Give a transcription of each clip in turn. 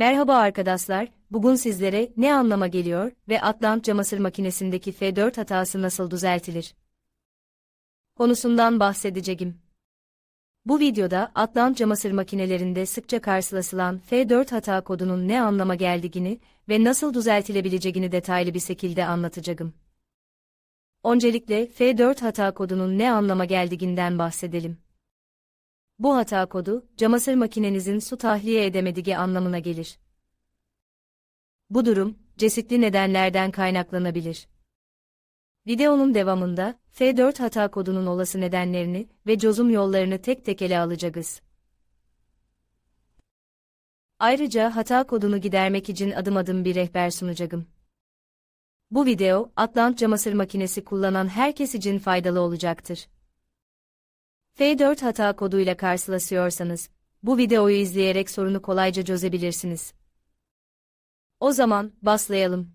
Merhaba arkadaşlar, bugün sizlere ne anlama geliyor ve Atlant camasır makinesindeki F4 hatası nasıl düzeltilir? Konusundan bahsedeceğim. Bu videoda Atlant camasır makinelerinde sıkça karşılaşılan F4 hata kodunun ne anlama geldiğini ve nasıl düzeltilebileceğini detaylı bir şekilde anlatacağım. Öncelikle F4 hata kodunun ne anlama geldiğinden bahsedelim. Bu hata kodu, camasır makinenizin su tahliye edemediği anlamına gelir. Bu durum, çeşitli nedenlerden kaynaklanabilir. Videonun devamında, F4 hata kodunun olası nedenlerini ve çözüm yollarını tek tek ele alacağız. Ayrıca hata kodunu gidermek için adım adım bir rehber sunacağım. Bu video, Atlant camasır makinesi kullanan herkes için faydalı olacaktır. F4 hata koduyla karşılaşıyorsanız, bu videoyu izleyerek sorunu kolayca çözebilirsiniz. O zaman, başlayalım.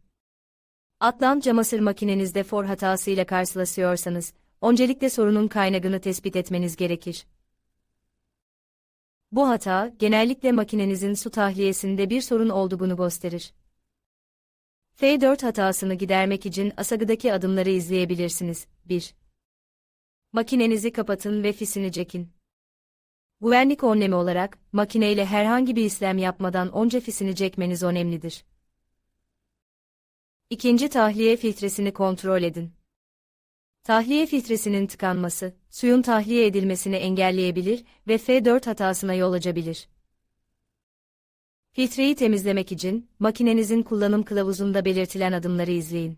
Atlant camasır makinenizde for hatasıyla karşılaşıyorsanız, öncelikle sorunun kaynağını tespit etmeniz gerekir. Bu hata, genellikle makinenizin su tahliyesinde bir sorun olduğunu gösterir. F4 hatasını gidermek için asagıdaki adımları izleyebilirsiniz. 1. Makinenizi kapatın ve fisini çekin. Güvenlik önlemi olarak, makineyle herhangi bir işlem yapmadan önce fisini çekmeniz önemlidir. İkinci tahliye filtresini kontrol edin. Tahliye filtresinin tıkanması, suyun tahliye edilmesini engelleyebilir ve F4 hatasına yol açabilir. Filtreyi temizlemek için, makinenizin kullanım kılavuzunda belirtilen adımları izleyin.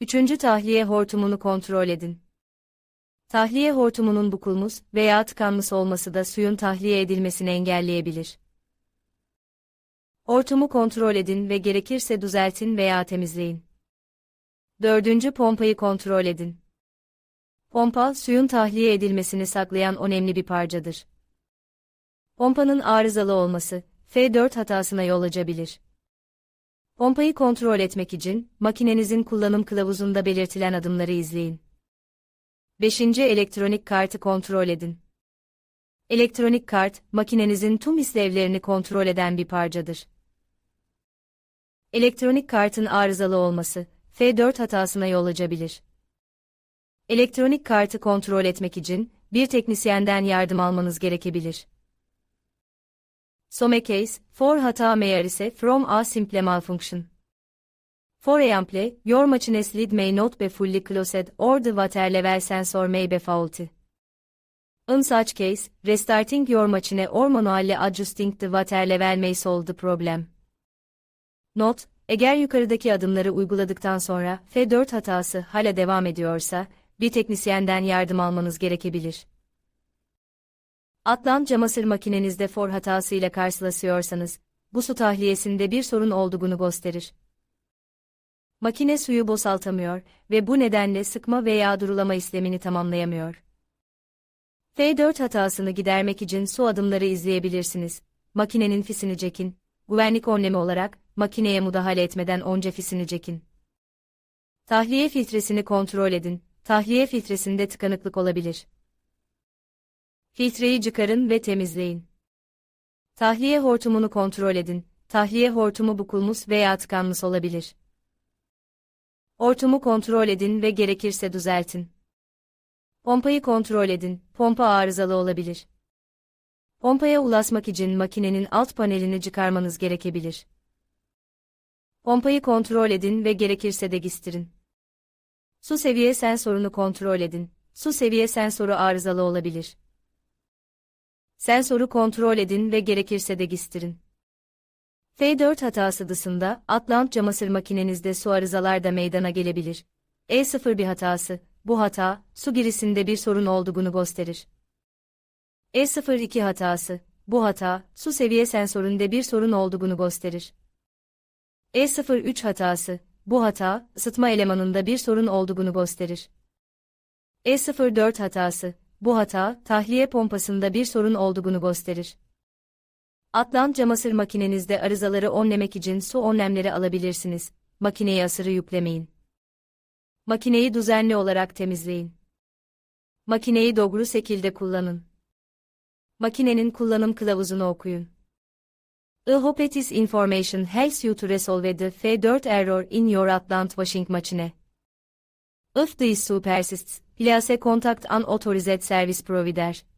Üçüncü tahliye hortumunu kontrol edin. Tahliye hortumunun bukulmuş veya tıkanmış olması da suyun tahliye edilmesini engelleyebilir. Hortumu kontrol edin ve gerekirse düzeltin veya temizleyin. Dördüncü pompayı kontrol edin. Pompa, suyun tahliye edilmesini saklayan önemli bir parçadır. Pompanın arızalı olması, F4 hatasına yol açabilir. Pompayı kontrol etmek için, makinenizin kullanım kılavuzunda belirtilen adımları izleyin. 5. Elektronik kartı kontrol edin. Elektronik kart, makinenizin tüm işlevlerini kontrol eden bir parçadır. Elektronik kartın arızalı olması, F4 hatasına yol açabilir. Elektronik kartı kontrol etmek için, bir teknisyenden yardım almanız gerekebilir. Some case, for hata meyer ise from a simple malfunction. For example, your machine's lid may not be fully closed or the water level sensor may be faulty. In such case, restarting your machine or manually adjusting the water level may solve the problem. Not, eğer yukarıdaki adımları uyguladıktan sonra F4 hatası hala devam ediyorsa, bir teknisyenden yardım almanız gerekebilir. Atlant camasır makinenizde for hatasıyla karşılaşıyorsanız, bu su tahliyesinde bir sorun olduğunu gösterir. Makine suyu boşaltamıyor ve bu nedenle sıkma veya durulama işlemini tamamlayamıyor. F4 hatasını gidermek için su adımları izleyebilirsiniz. Makinenin fisini çekin. Güvenlik önlemi olarak, makineye müdahale etmeden önce fisini çekin. Tahliye filtresini kontrol edin. Tahliye filtresinde tıkanıklık olabilir. Filtreyi çıkarın ve temizleyin. Tahliye hortumunu kontrol edin. Tahliye hortumu bukulmuş veya tıkanmış olabilir. Hortumu kontrol edin ve gerekirse düzeltin. Pompayı kontrol edin, pompa arızalı olabilir. Pompaya ulaşmak için makinenin alt panelini çıkarmanız gerekebilir. Pompayı kontrol edin ve gerekirse de gistirin. Su seviye sensörünü kontrol edin. Su seviye sensörü arızalı olabilir. Sensörü kontrol edin ve gerekirse de gistirin. F4 hatası dışında Atlant camasır makinenizde su arızalar da meydana gelebilir. E0 bir hatası, bu hata, su girisinde bir sorun olduğunu gösterir. E02 hatası, bu hata, su seviye sensöründe bir sorun olduğunu gösterir. E03 hatası, bu hata, ısıtma elemanında bir sorun olduğunu gösterir. E04 hatası, bu hata, tahliye pompasında bir sorun olduğunu gösterir. Atlant camasır makinenizde arızaları önlemek için su önlemleri alabilirsiniz. Makineye asırı yüklemeyin. Makineyi düzenli olarak temizleyin. Makineyi doğru şekilde kullanın. Makinenin kullanım kılavuzunu okuyun. I hope this information helps you to resolve the F4 error in your Atlant washing machine. If the issue persists, please contact an authorized service provider.